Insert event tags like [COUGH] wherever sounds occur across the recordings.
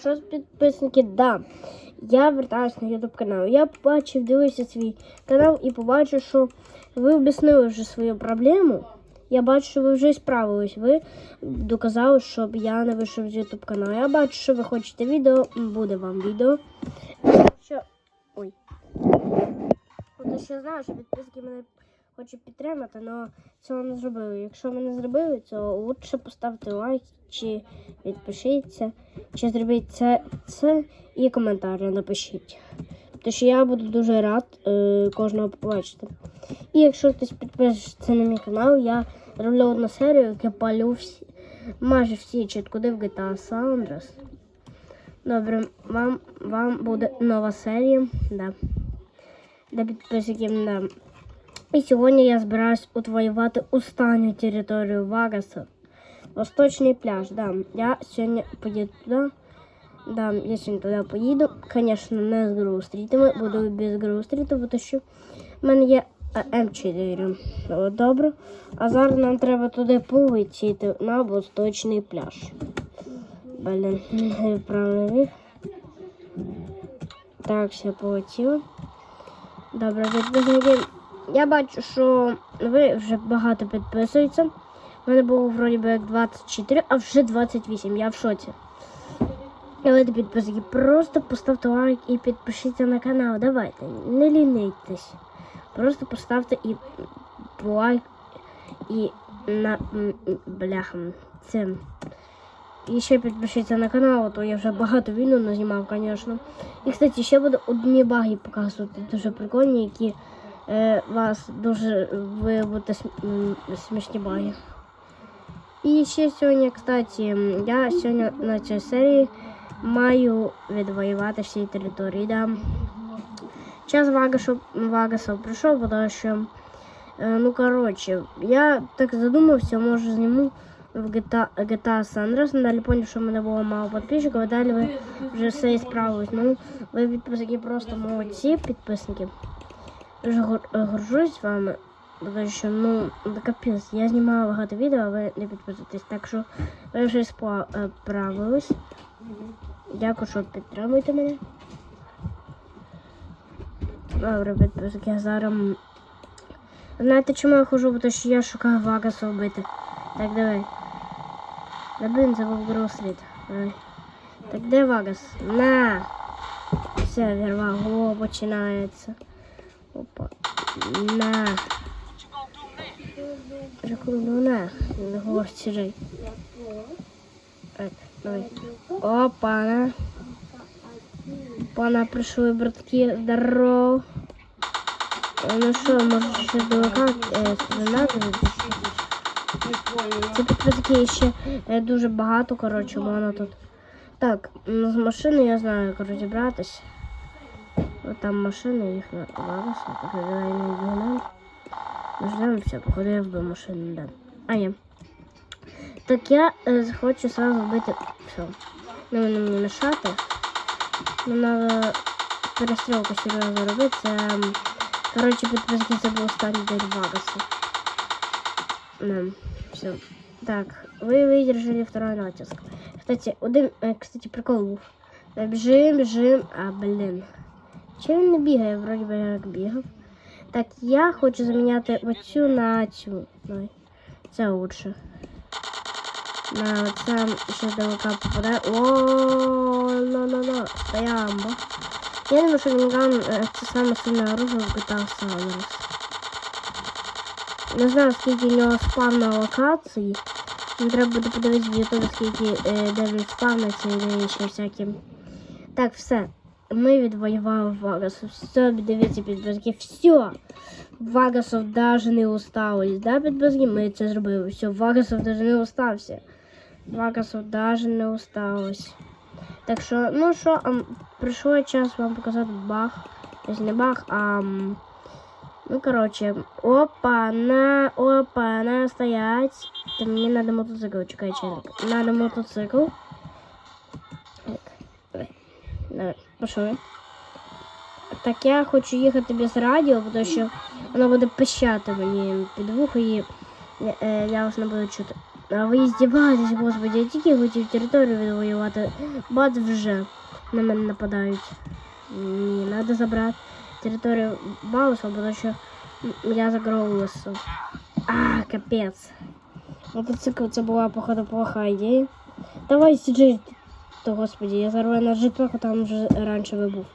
що підписники, да. Я вертаюсь на YouTube канал. Я побачив, дивився свій канал і побачив, що ви об'яснили вже свою проблему. Я бачу, що ви вже справились. Ви доказали, щоб я не вийшов з YouTube каналу. Я бачу, що ви хочете відео, буде вам відео. Що... Ой. От ще знаю, що підписники мене хочуть підтримати, але цього не зробили. Якщо ви не зробили, то лучше поставте лайк, чи підпишіться, чи зробіть це, це і коментарі напишіть. Тому що я буду дуже рад е, кожного побачити. І якщо хтось підпишеться на мій канал, я роблю одну серію, як я палю всі, майже всі чіткуди в GTA San. Добре, вам, вам буде нова серія. Да. Для підписників. Да. І сьогодні я збираюсь утвоювати останню територію Вагаса. Восточний пляж, да. Я сьогодні поїду туди. Да, я сьогодні туди поїду. Звісно, не з грустрітами, буду без грустріту, тому що в мене є е, М4. Добре. А зараз нам треба туди полетіти на восточний пляж. Блін, правильно. Так, все полетіло. Добре, підписники. Я бачу, що ви вже багато підписуєтеся. У мене було вроді би як 24, а вже 28. Я в шоці. Давайте підписники, просто поставте лайк і підпишіться на канал. Давайте, не лінуйтесь. Просто поставте і лайк і на м, м, бляха цим. І ще підпишіться на канал, то я вже багато відео назнімав, звісно. І, кстати, ще буду одні баги показувати, дуже прикольні, які вас дуже ви будете см- смішні баги. І ще сьогодні, кстати, я сьогодні на цій серії маю відвоювати всі території. Да. Час Вагасов прийшов, тому що, е, ну, коротше, я так задумався, може зніму в GTA, GTA San Andreas, далі поняв, що в мене було мало підписчиків, а далі ви вже все і справились. Ну, ви підписники просто молодці, підписники. Е, горжусь вами, тому що, ну, да капець, я знімала багато відео, а ви не підписуєтесь, так що ви вже справились. Дякую, що підтримуєте мене. Добре, підписники, я зараз. Знаєте, чому я хожу? Тому що я шукаю Вагаса вбити. Так, давай. Да блин, забув Грослід. Давай. Так де Вагас? На! Все, вірвав. О, починається. Опа. На. Прикольно, на. Не говорить. Так, давай. Опа, на. Пана прийшли, братки, здорово. Е, Ну що, може ще е, стріляти? Це підписки ще е, дуже багато, коротше, воно тут. Так, ну, з машини я знаю, як розібратись. От там машини їх на Вагаса, так давай не. Ждемо, все, походу я вбив машину, да. А є. Так я е, хочу сразу вбити все. Не мені мені мішати. Ну, треба перестрілку серйозно робити. Це, коротше, підписки це був останній день Вагаса. Да, все. Так, вы выдержали второй натиск. Кстати, один, е, кстати, прикол був. Біжим, біжим, а блін. Чим він не бігає? Вроді би як бігав. Так, я хочу заміняти оцю на цю. Давай. Це лучше. На це ще далека попадає. О, ну, стоямба. Я думаю, що мінган е, це саме сильне оружие в GTA. Не знаю, скільки в нього спав на локації. Мені треба буде подивитися в ютубі, скільки е, де він спавниться і де ще всякі. Так, все. Ми відвоювали Вагасу. Все, дивіться, підписки. Все. Вагасов даже не усталось. Да, підписки? Ми це зробили. Все, Вагасов даже не устався. Вагасов даже не усталось. Так що, ну що, ам, прийшов час вам показати баг. Тобто не баг, а. м, Ну, короче, опа, на, опа, на, стоять. Да, мне надо мотоцикл, чекай, челик. Надо мотоцикл. Так, давай, давай, Пошли. Так, я хочу їхати без радіо, тому що воно буде пищати мені під вухо і я, е, я вас не буду чути. А ви здіваєтесь, господи, я тільки хотів територію відвоювати. Бац вже на мене нападають. Ні, треба забрати територію Бауса, тому що я загрозу. А, капець. Мотоцикл це була, походу, плоха ідея. Давай сиджи, то господи, я зарву на джетпак, а там вже раніше ви був.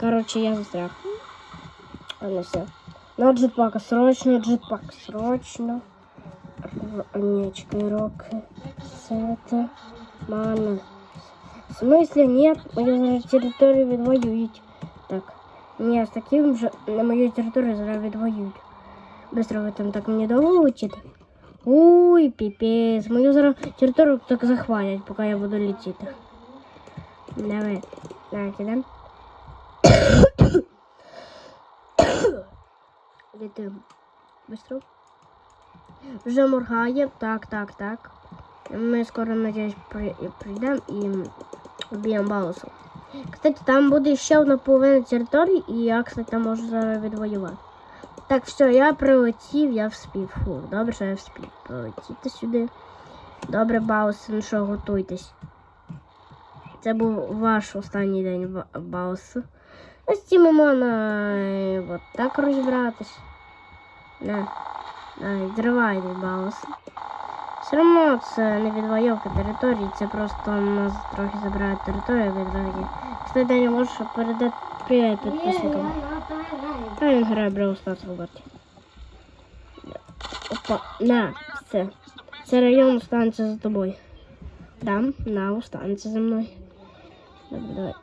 Короче, я застряг. А ну все. На джетпака, срочно джетпак, срочно. Нечка, рок, сета, мана. В смысле нет, мою зараз територію відвоюють. Так. Ні, з таким же на мою територію зараз відвоюють. Быстро ви там так мені довго летіти. Ой, піпець. Мою зараз територію так захвалять, поки я буду летіти. Давай. Так, ідем. Летим. Быстро. Вже моргає. Так, так, так. Ми скоро, надіюсь, при- прийдемо і вб'ємо балусу. Кстати, там буде ще одна половина території, і я, кстати, там можу зараз відвоювати. Так, все, я прилетів, я вспів. Фу, добре, що я вспів прилетіти сюди. Добре, Баус, ну що, готуйтесь. Це був ваш останній день Ба- Баусу. А з можна е, от так розібратись. Не, зривайте Баус. Все одно це не відвоювка території, це просто у нас трохи забирають територію від враги. Кстати, я можу передати привіт підписникам. Та він грає Brawl Stars Роберті. Опа, на, все. Це район останеться за тобою. Да, на, останеться за мною. Добре, давай.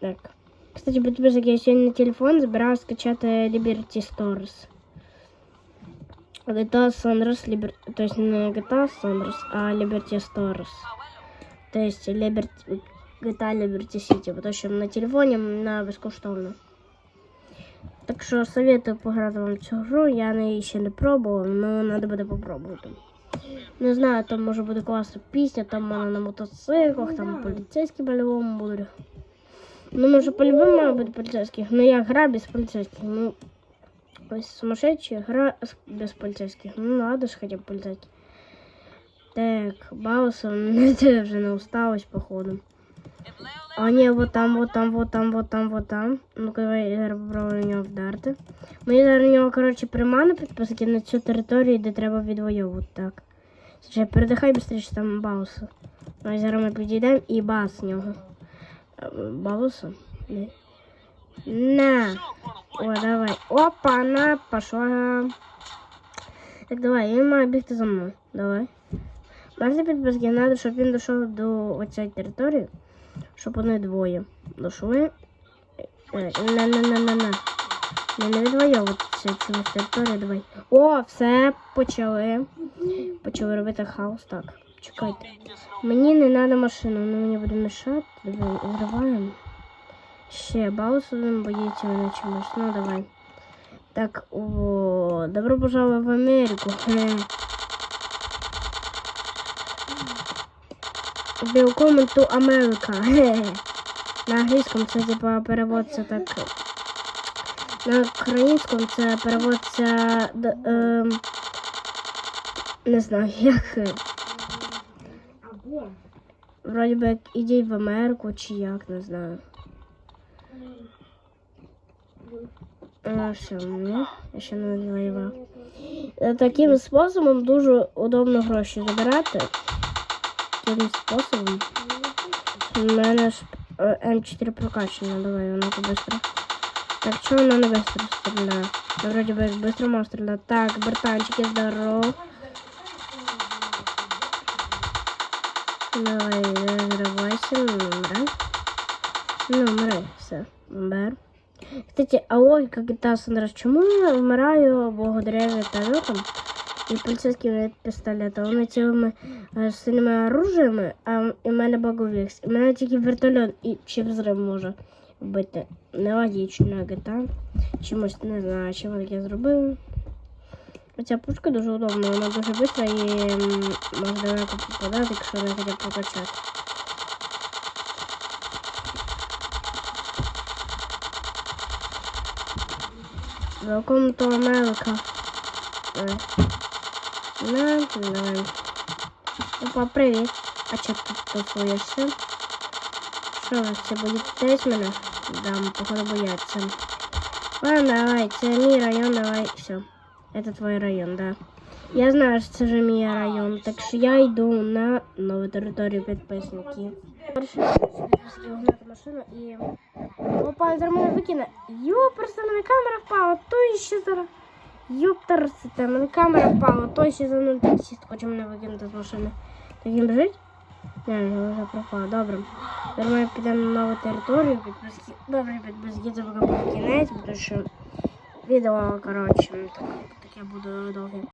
Так. Кстати, підписок, я сьогодні на телефон збирав скачати Liberty Stores. GTA San Andreas, Liber... то есть не GTA San Andreas, а Liberty Stores. То есть Liberty... GTA Liberty City, потому що на телефоні на безкоштовно. Так що советую пограти вам цю гру. Я неї ще не пробував, але треба буде попробувати. Не знаю, там може буде класна пісня, там можна на мотоциклах, там поліцейські по-любому будуть. Ну, може, по-любому має бути поліцейських, але я гра без поліцейських. Ну, ось сумасшедшая гра без поліцейських. Ну, надо ж хоча б поліцейських. Так, Баусом [LAUGHS] це вже не усталость, походу. А не, вот там, вот там, вот там, вот там, вот там. Ну-ка, давай я попробую нього вдарити. Мені зараз на нього, коротше, приману підписати на цю територію, де треба відвоювати. Так. Слушай, передихай швидше там Бауса. Ну, зараз ми підійдемо і бас з нього. Бауса? Ні. На. О, давай. Опа, на, пошла. Так, давай, він має бігти за мною. Давай. Бачите, підписки, треба, щоб він дійшов до оцієї території, щоб вони двоє. Е, на, на, на. Не, не відвоюватися чомусь територію, давай. О, все, почали. Почали робити хаос. Так, чекайте. Мені не треба машину, вона мені буде мішати. Давай, зриваємо. Ще Баусовим боїться мене чомусь. Ну давай. Так, о, добро пожаловать в Америку. Welcome to America. [LAUGHS] На англійському це типа переводиться так. На українському це переводиться ем, не знаю [LAUGHS] як. Вроді би ідіть в Америку чи як, не знаю. А, все, ні, я ще не. Е, Таким способом дуже удобно гроші забирати Таким способом. У мене ж е, М4 прокачана, давай, вона то быстро. Так, чого вона не быстро стріляє? Я вроді би быстро можу стріляти. Так, братанчики, здорово. Давай, взрывайся, номер. Номер, все, номер. Кстати, а логика GTA San Andreas, чому я вмираю благодаря вертольотам І поліцейським пістолетам? Вони цілими е, сильними оружиями, а і в мене баговікс. І мене тільки вертольот і чи взрив може вбити. Нелогічно GTA. Чомусь не знаю, чим таке зробили. Ця пушка дуже удобна, вона дуже швидка і м, може далеко попадати, якщо не хоча прокачати. Welcome to America. Давай. На, давай. Опа, привіт. А чого ти тусуєшся? Що ви всі боїтесь мене? Да, походу бояться. Ладно, давай, це мій район, давай, все. Это твой район, да. Я знаю, що це вже мій район, так що я йду на нову територію підписників. Перше, гнати машину і... Опа, зараз мене викине. Йоперса, мене камера впала, то ще зараз. Йоптерсите, мене камера впала, то ще за мною таксіст хоче мене викинути з машини. Таким біжить? Не, він вже пропала. Добре. Тепер підемо на нову територію підписки. Добре, підписки, це поки кінець, тому що відео, коротше, так, таке буде довге.